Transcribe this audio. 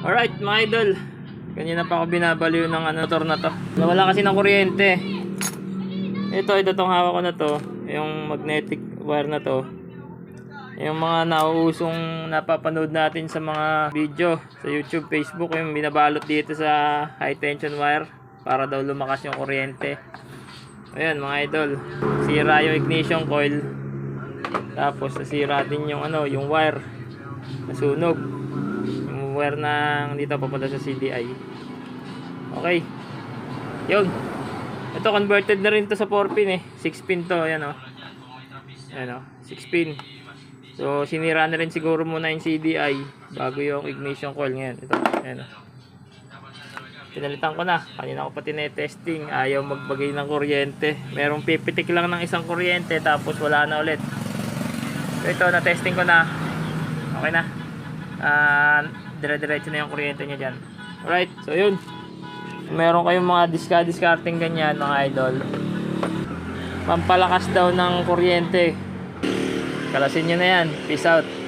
Alright mga idol. Kanina pa ako binabaliw ng ano, na to. Nawala kasi ng kuryente. Ito, ito tong hawak ko na to. Yung magnetic wire na to. Yung mga nauusong napapanood natin sa mga video sa YouTube, Facebook, yung binabalot dito sa high tension wire para daw lumakas yung kuryente. Ayan mga idol, sira yung ignition coil. Tapos nasira din yung ano, yung wire. Nasunog. Wire ng dito papunta sa CDI. Okay. Yun. Ito converted na rin to sa 4 pin eh. 6 pin to, ayan oh. Ayan oh, 6 pin. So sinira na rin siguro muna yung CDI bago yung ignition coil ngayon. Ito, ayan oh. Pinalitan ko na. Kanina ko pa tinetesting. Ayaw magbagay ng kuryente. Merong pipitik lang ng isang kuryente tapos wala na ulit. So ito, na-testing ko na. Okay na. Ah, dire-diretso na yung kuryente niya dyan. Alright, so yun. Meron kayong mga diska-discarding ganyan mga idol. Pampalakas daw ng kuryente. Kalasin nyo na yan. Peace out.